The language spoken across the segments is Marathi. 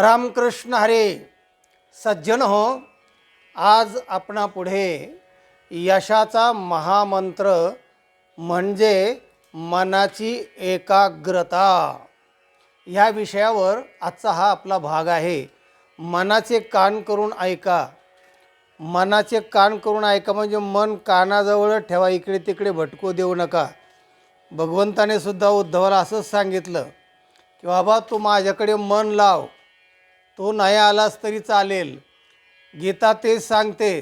रामकृष्ण हरे सज्जन हो आज आपणापुढे यशाचा महामंत्र म्हणजे मनाची एकाग्रता. ह्या विषयावर आजचा हा आपला भाग आहे. मनाचे कान करून ऐका. मनाचे कान करून ऐका म्हणजे मन कानाजवळ ठेवा इकडे तिकडे भटकू देऊ नका. भगवंताने सुद्धा उद्धवाला असंच सांगितलं की बाबा तू माझ्याकडे मन लाव. तो नाही आलास तरी चालेल. गीता तेच सांगते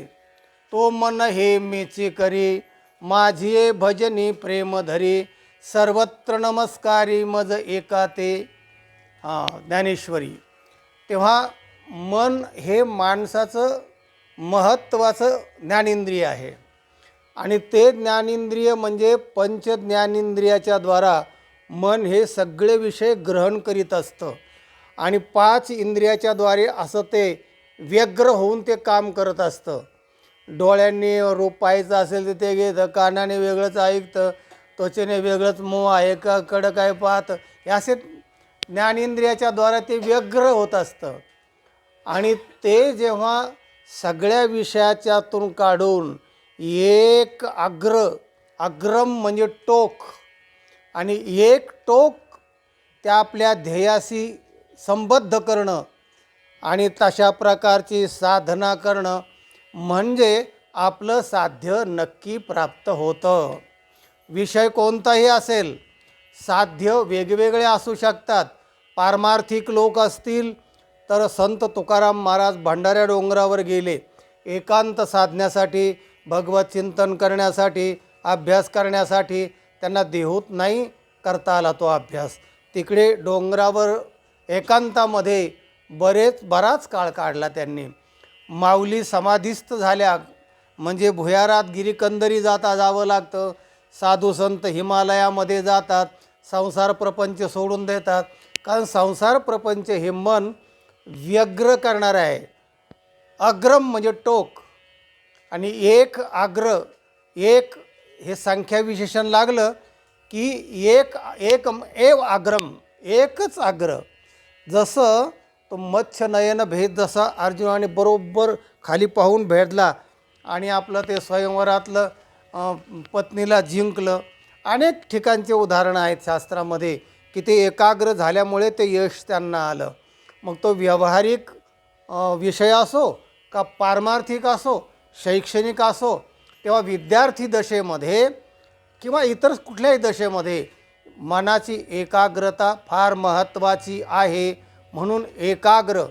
तो मन हे मेची करी माझी भजनी प्रेम धरी सर्वत्र नमस्कारी मज एका ते हां ज्ञानेश्वरी. तेव्हा मन हे माणसाचं महत्त्वाचं ज्ञानेंद्रिय आहे. आणि ते ज्ञानेंद्रिय म्हणजे पंचज्ञानेंद्रियाच्या द्वारा मन हे सगळे विषय ग्रहण करीत असतं. आणि पाच इंद्रियाच्याद्वारे असं ते व्यग्र होऊन ते काम करत असतं. डोळ्यांनी रूप पाहायचं असेल तर ते घेतं कानाने वेगळंच ऐकतं त्वचेने वेगळंच मोह आहे का कडक काय पाहतं हे असे ज्ञानेंद्रियाच्याद्वारा ते व्यग्र होत असतं. आणि ते जेव्हा सगळ्या विषयाच्यातून काढून एक अग्र अग्रम म्हणजे टोक. आणि एक टोक त्या आपल्या ध्येयाशी संबद्ध करणं आणि तशा प्रकारची साधना करणं म्हणजे आपलं साध्य नक्की प्राप्त होतं. विषय कोणताही असेल साध्य वेगवेगळे असू शकतात. पारमार्थिक लोक असतील तर संत तुकाराम महाराज भंडाऱ्या डोंगरावर गेले एकांत साधण्यासाठी भगवत चिंतन करण्यासाठी अभ्यास करण्यासाठी. त्यांना देहूत नाही करता आला तो अभ्यास. तिकडे डोंगरावर एकांतामध्ये बरेच बराच काळ काढला त्यांनी. माऊली समाधिस्थ झाल्या. म्हणजे भुयारात गिरीकंदरी जाता जावं लागतं. साधू संत हिमालयामध्ये जातात. संसार प्रपंच सोडून देतात. कारण संसार प्रपंच हे मन व्यग्र करणारं आहे. अग्रम म्हणजे टोक. आणि एक आग्र एक हे संख्या विशेषण लागलं की एक एक एव आग्रम एकच आग्र जसं तो मत्स्य नयन भेद जसा अर्जुनाने बरोबर खाली पाहून भेदला आणि आपलं ते स्वयंवरातलं पत्नीला जिंकलं. अनेक ठिकाणचे उदाहरणं आहेत शास्त्रामध्ये की ते एकाग्र झाल्यामुळे ते यश त्यांना आलं. मग तो व्यावहारिक विषय असो का पारमार्थिक असो शैक्षणिक असो तेव्हा विद्यार्थी दशेमध्ये किंवा इतर कुठल्याही दशेमध्ये मनाची एकाग्रता फार महत्त्वाची आहे. म्हणून एकाग्र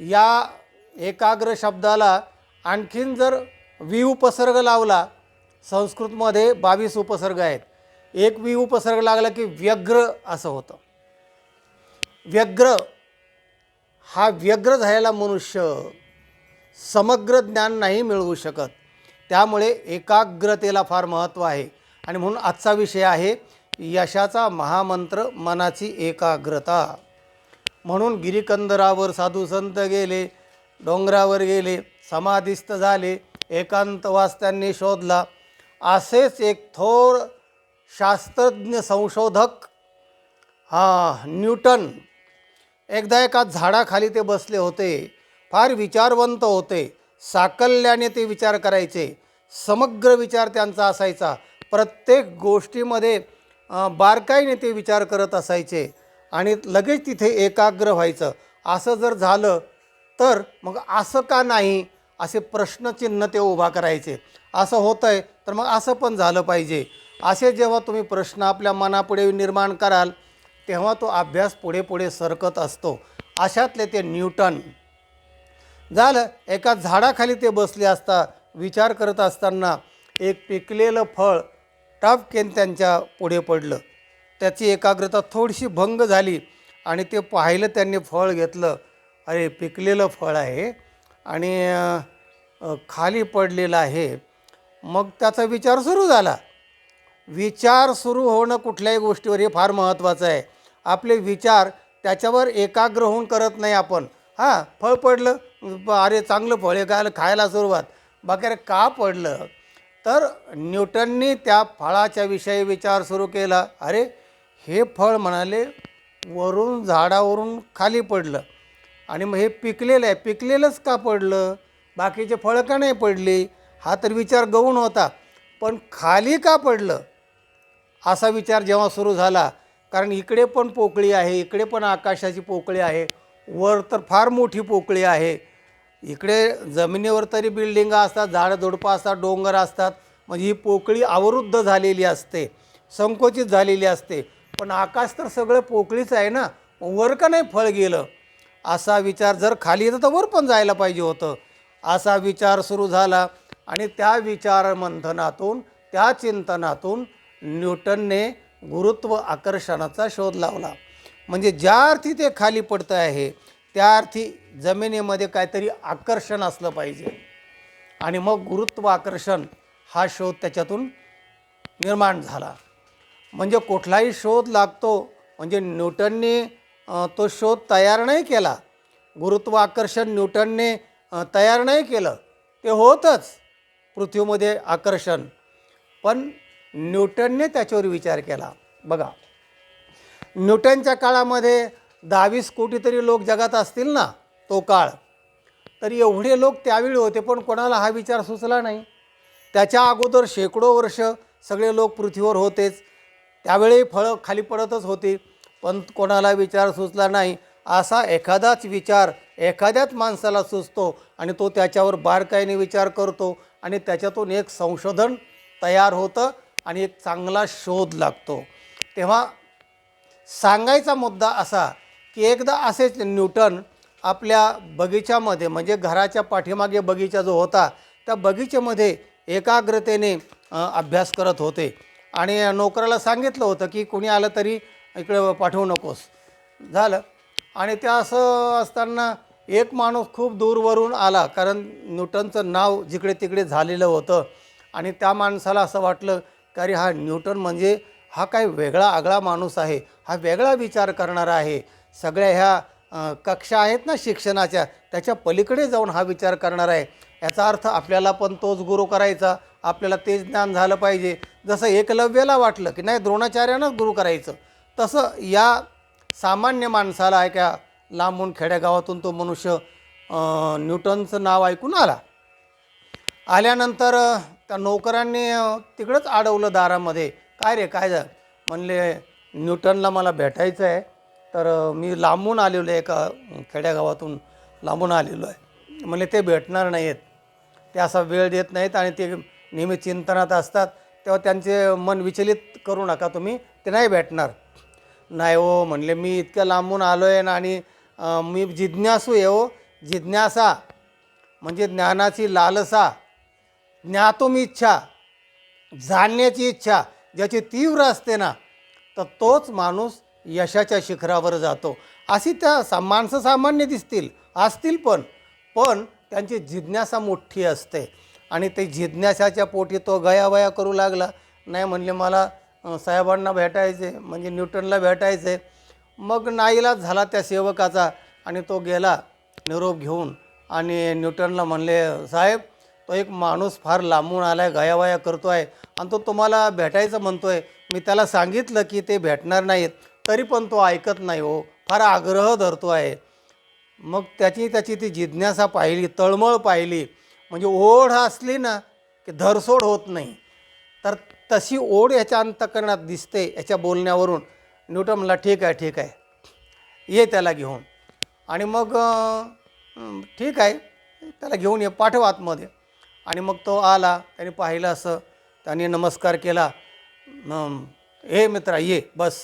या एकाग्र शब्दाला आणखीन जर वि उपसर्ग लावला संस्कृतमध्ये बावीस उपसर्ग आहेत. एक वि उपसर्ग लागला की व्यग्र असं होतं. व्यग्र हा व्यग्र झालेला मनुष्य समग्र ज्ञान नाही मिळवू शकत. त्यामुळे एकाग्रतेला फार महत्त्व आहे. आणि म्हणून आजचा विषय आहे यशाचा महामंत्र मनाची एकाग्रता. म्हणून गिरीकंदरावर साधू संत गेले डोंगरावर गेले समाधिस्थ झाले एकांतवास त्यांनी शोधला. असेच एक थोर शास्त्रज्ञ संशोधक हा न्यूटन एकदा एका झाडाखाली ते बसले होते. फार विचारवंत होते. साकल्याने ते विचार करायचे. समग्र विचार त्यांचा असायचा. प्रत्येक गोष्टीमध्ये बारकाईने ते विचार करत असायचे आणि लगेच तिथे एकाग्र व्हायचं. असं जर झालं तर मग असं का नाही? असे प्रश्नचिन्ह ते उभा करायचे. असं होतं आहे तर मग असं पण झालं पाहिजे. असे जेव्हा तुम्ही प्रश्न आपल्या मनापुढे निर्माण कराल तेव्हा तो अभ्यास पुढे पुढे सरकत असतो. अशातले ते न्यूटन. झालं एका झाडाखाली ते बसले असता विचार करत असताना एक पिकलेलं फळ टपकेन त्यांच्या पुढे पडलं. त्याची एकाग्रता थोडीशी भंग झाली आणि ते पाहिलं त्यांनी फळ घेतलं. अरे पिकलेलं फळ आहे आणि खाली पडलेलं आहे. मग त्याचा विचार सुरू झाला. विचार सुरू होणं कुठल्याही गोष्टीवर हे फार महत्त्वाचं आहे. आपले विचार त्याच्यावर एकाग्र होऊन करत नाही आपण. हां फळ पडलं. अरे चांगलं फळ आहे काय खायला सुरुवात. बाकी अरे का पडलं? तर न्यूटननी त्या फळाच्या विषयी विचार सुरू केला. अरे हे फळ म्हणाले वरून झाडावरून खाली पडलं. आणि मग हे पिकलेलं आहे पिकलेलंच का पडलं? बाकीचे फळं का नाही पडली? हा तर विचार गौण होता. पण खाली का पडलं? असा विचार जेव्हा सुरू झाला कारण इकडे पण पोकळी आहे इकडे पण आकाशाची पोकळी आहे वर तर फार मोठी पोकळी आहे. इकडे जमिनीवर तरी बिल्डिंगा असतात झाडं झुडपं असतात डोंगर असतात. म्हणजे ही पोकळी अवरुद्ध झालेली असते संकोचित झालेली असते. पण आकाश तर सगळं पोकळीच आहे ना? वर का नाही फळ गेलं? असा विचार जर खाली येतं तर वर पण जायला पाहिजे होतं. असा विचार सुरू झाला आणि त्या विचारमंथनातून त्या चिंतनातून न्यूटनने गुरुत्व आकर्षणाचा शोध लावला. म्हणजे ज्या अर्थी ते खाली पडतं आहे त्या अर्थी जमिनीमध्ये काहीतरी आकर्षण असलं पाहिजे. आणि मग गुरुत्व आकर्षण हा शोध त्याच्यातून निर्माण झाला. म्हणजे कुठलाही शोध लागतो म्हणजे न्यूटनने तो शोध तयार नाही केला. गुरुत्वाकर्षण न्यूटनने तयार नाही केलं. ते होतच पृथ्वीमध्ये आकर्षण. पण न्यूटनने त्याच्यावर विचार केला. बघा न्यूटनच्या काळामध्ये दहावीस कोटी तरी लोक जगात असतील ना तो काळ. तर एवढे लोक त्यावेळी होते पण कोणाला हा विचार सुचला नाही. त्याच्या अगोदर शेकडो वर्ष सगळे लोक पृथ्वीवर होतेच. त्यावेळी फळं खाली पडतच होती पण कोणाला विचार सुचला नाही. असा एखादाच विचार एखाद्याच माणसाला सुचतो आणि तो त्याच्यावर बारकाईने विचार करतो आणि त्याच्यातून एक संशोधन तयार होतं आणि एक चांगला शोध लागतो. तेव्हा सांगायचा मुद्दा असा की एकदा असेच न्यूटन आपल्या बगीच्यामध्ये म्हणजे घराच्या पाठीमागे बगीचा जो होता त्या बगीचेमध्ये एकाग्रतेने अभ्यास करत होते. आणि नोकराला सांगितलं होतं की कोणी आलं तरी इकडे पाठवू नकोस. झालं. आणि त्या असं असताना एक माणूस खूप दूरवरून आला कारण न्यूटनचं नाव जिकडे तिकडे झालेलं होतं. आणि त्या माणसाला असं वाटलं की अरे हा न्यूटन म्हणजे हा काय वेगळा आगळा माणूस आहे हा वेगळा विचार करणारा आहे. सगळ्या ह्या कक्षा आहेत ना शिक्षणाच्या त्याच्या पलीकडे जाऊन हा विचार करणार आहे. याचा अर्थ आपल्याला पण तोच गुरु करायचा आपल्याला तेच ज्ञान झालं पाहिजे. जसं एकलव्याला वाटलं की नाही द्रोणाचार्यानंच गुरु करायचं. तसं या सामान्य माणसाला आहे का लांबून खेड्यागावातून तो मनुष्य न्यूटनचं नाव ऐकून आला. आल्यानंतर त्या नोकरांनी तिकडंच अडवलं दारामध्ये. काय रे काय झालं? म्हणले न्यूटनला मला भेटायचं आहे. तर मी लांबून आलेलो आहे एका खेड्यागावातून लांबून आलेलो आहे. म्हणजे ते भेटणार नाही आहेत ते असा वेळ देत नाहीत आणि ते नेहमी चिंतनात असतात. तेव्हा त्यांचे मन विचलित करू नका तुम्ही ते नाही भेटणार. नाही हो म्हणले मी इतक्या लांबून आलो आहे ना आणि मी जिज्ञासू आहे हो. जिज्ञासा म्हणजे ज्ञानाची लालसा ज्ञातुम इच्छा जाणण्याची इच्छा ज्याची तीव्र असते ना तर तोच माणूस यशाच्या शिखरावर जातो. अशी त्या सा माणसं सामान्य दिसतील असतील पण पण त्यांची जिज्ञासा मोठी असते. आणि ते जिज्ञासाच्या पोटी तो गयावया करू लागला. नाही म्हणले मला साहेबांना भेटायचे म्हणजे न्यूटनला भेटायचे मग नाईलाज झाला त्या सेवकाचा आणि तो गेला निरोप घेऊन. आणि न्यूटनला म्हणले साहेब तो एक माणूस फार लांबून आला आहे गयावया करतो आहे आणि तो तुम्हाला भेटायचं म्हणतो आहे मी त्याला सांगितलं की ते भेटणार नाहीत. तरी पण तो ऐकत नाही हो. फार आग्रह धरतो आहे. मग त्याची त्याची ती जिज्ञासा पाहिली तळमळ पाहिली. म्हणजे ओढ असली ना की धरसोड होत नाही. तर तशी ओढ याच्या अंतकरणात दिसते याच्या बोलण्यावरून. न्यूटन म्हणला ठीक आहे ठीक आहे. ये त्याला घेऊन. आणि मग ठीक आहे. त्याला घेऊन ये पाठव आतमध्ये. आणि मग तो आला त्याने पाहिलं असं. त्याने नमस्कार केला. अं, हे मित्रा ये बस.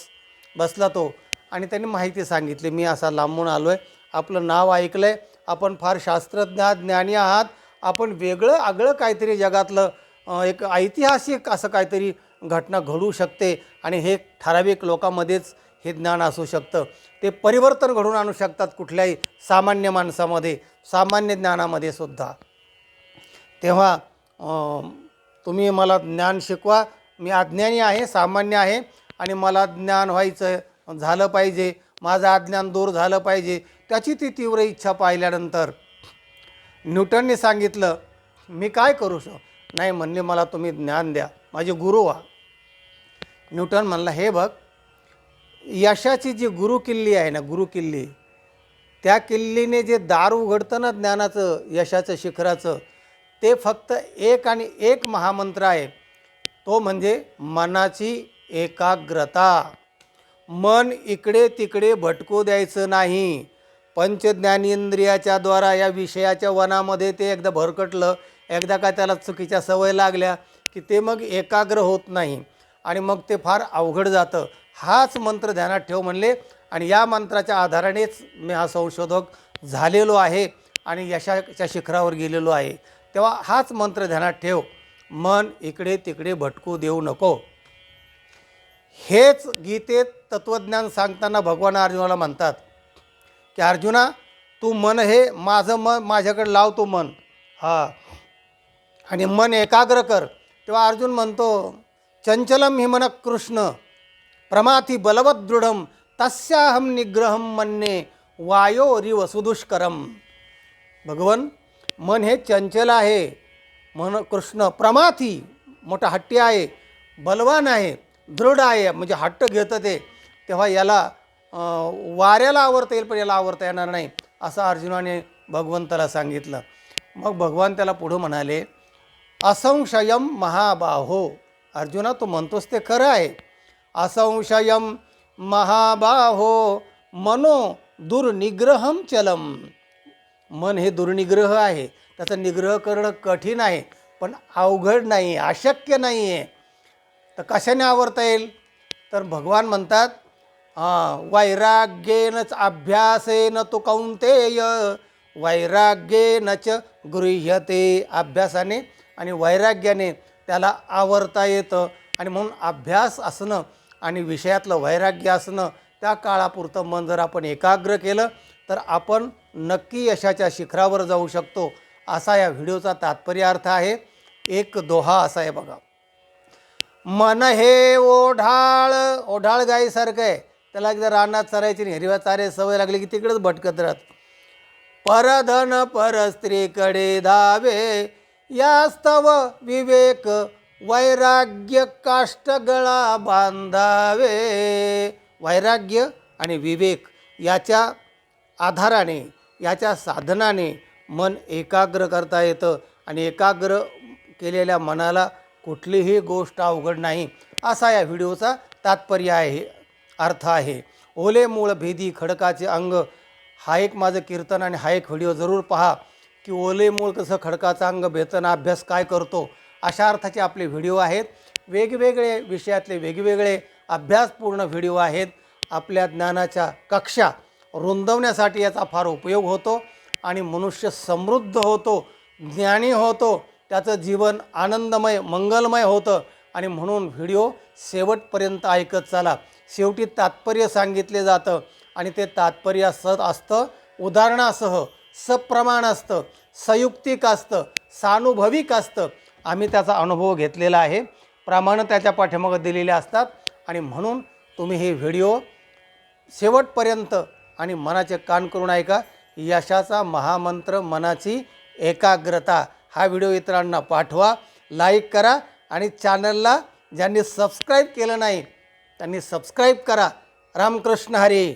बसला तो. आणि त्यांनी माहिती सांगितली मी असा लांबून आलो आहे आपलं नाव ऐकलं आहे आपण फार शास्त्रज्ञ ज्ञानी आहात. आपण वेगळं आगळं काहीतरी जगातलं एक ऐतिहासिक असं काहीतरी घटना घडू शकते. आणि हे ठराविक लोकांमध्येच हे ज्ञान असू शकतं. ते परिवर्तन घडून आणू शकतात कुठल्याही सामान्य माणसामध्ये सामान्य ज्ञानामध्ये सुद्धा. तेव्हा तुम्ही मला ज्ञान शिकवा. मी अज्ञानी आहे सामान्य आहे. आणि मला ज्ञान व्हायचं झालं पाहिजे. माझं अज्ञान दूर झालं पाहिजे. त्याची ती तीव्र इच्छा पाहिल्यानंतर न्यूटनने सांगितलं मी काय करू शक नाही म्हणले मला तुम्ही ज्ञान द्या. माझे गुरु व्हा. न्यूटन म्हणला हे बघ यशाची जी गुरु किल्ली आहे ना गुरु किल्ली त्या किल्लीने जे दार उघडतं ना ज्ञानाचं यशाचं शिखराचं ते फक्त एक आणि एक महामंत्र आहे. तो म्हणजे मनाची एकाग्रता. मन इकडे तिकडे भटकू द्यायचं नाही. पंचज्ञानेंद्रियाच्या द्वारा या विषयाच्या वनामध्ये ते एकदा भरकटलं एकदा का त्याला चुकीच्या सवय लागल्या की ते मग एकाग्र होत नाही आणि मग ते फार अवघड जातं. हाच मंत्र ध्यानात ठेव म्हणले आणि या मंत्राच्या आधारानेच मी हा संशोधक झालेलो आहे आणि यशाच्या शिखरावर गेलेलो आहे. तेव्हा हाच मंत्र ध्यानात ठेव. मन इकडे तिकडे भटकू देऊ नको. हेच गीतेत तत्त्वज्ञान सांगताना भगवान अर्जुनाला म्हणतात की अर्जुना तू मन हे माझं मन माझ्याकडे लाव तू मन. हा. आणि मन एकाग्र कर. तेव्हा अर्जुन म्हणतो चंचलम हि मन कृष्ण प्रमाथी बलवत दृढम तस्याहम निग्रहम वायो वायोरिव सुदुष्करम. भगवन मन हे चंचल आहे. मन कृष्ण प्रमाथी मोठा हट्टी आहे बलवान आहे. दृढ आहे म्हणजे हट्ट घेतं ते तेव्हा याला वाऱ्याला आवरता येईल पण याला आवरता येणार नाही असं अर्जुनाने भगवंताला सांगितलं. मग भगवान त्याला पुढं म्हणाले असंशयम महाबाहो. अर्जुना तू म्हणतोस ते खरं आहे. असंशयम महाबाहो मनो दुर्निग्रहम चलम. मन हे दुर्निग्रह आहे त्याचा निग्रह करणं कठीण आहे पण अवघड नाही अशक्य नाही आहे तर कशाने आवरता येईल? तर भगवान म्हणतात हां वैराग्येनच अभ्यासेन तो कौंतेय वैराग्येन च गृह्यते अभ्यासाने आणि वैराग्याने त्याला आवरता येतं. आणि म्हणून अभ्यास असणं आणि विषयातलं वैराग्य असणं त्या काळापुरतं मन जर आपण एकाग्र केलं तर आपण नक्की यशाच्या शिखरावर जाऊ शकतो असा या व्हिडिओचा तात्पर्य अर्थ आहे. एक दोहा असा आहे बघा. मन हे ओढाळ ओढाळ गाईसारखं आहे. त्याला एकदा रानात चरायची नाही हिरव्या चारे सवय लागली की तिकडेच भटकत राहत. परधन परस्त्रीकडे धावे यास्तव विवेक वैराग्य काष्टगळा बांधावे. वैराग्य आणि विवेक याच्या आधाराने याच्या साधनाने मन एकाग्र करता येतं आणि एकाग्र केलेल्या मनाला कुठलीही गोष्ट अवघड नाही असा या व्हिडिओचा तात्पर्य आहे अर्थ आहे. ओले मूळ भेदी खडकाचे अंग हा एक माझं कीर्तन आणि हा एक व्हिडिओ जरूर पहा की ओले मूळ कसं खडकाचं अंग भेतना अभ्यास काय करतो अशा अर्थाचे आपले व्हिडिओ आहेत. वेगवेगळे विषयातले वेगवेगळे अभ्यासपूर्ण व्हिडिओ आहेत. आपल्या ज्ञानाच्या कक्षा रुंदवण्यासाठी याचा फार उपयोग होतो आणि मनुष्य समृद्ध होतो ज्ञानी होतो त्याचं जीवन आनंदमय मंगलमय होतं. आणि म्हणून व्हिडिओ शेवटपर्यंत ऐकत चाला. शेवटी तात्पर्य सांगितले जातं. आणि ते तात्पर्य स असतं उदाहरणासह सप्रमाण असतं संयुक्तिक असतं सानुभविक असतं. आम्ही त्याचा अनुभव घेतलेला आहे. प्रमाणं त्याच्या पाठीमागं दिलेले असतात. आणि म्हणून तुम्ही हे व्हिडिओ शेवटपर्यंत आणि मनाचे कान करून ऐका. यशाचा महामंत्र मनाची एकाग्रता. हा व्हिडिओ इतरांना पाठवा लाईक करा आणि चॅनलला ज्यांनी सबस्क्राईब केलं नाही त्यांनी सबस्क्राईब करा. रामकृष्ण हरी.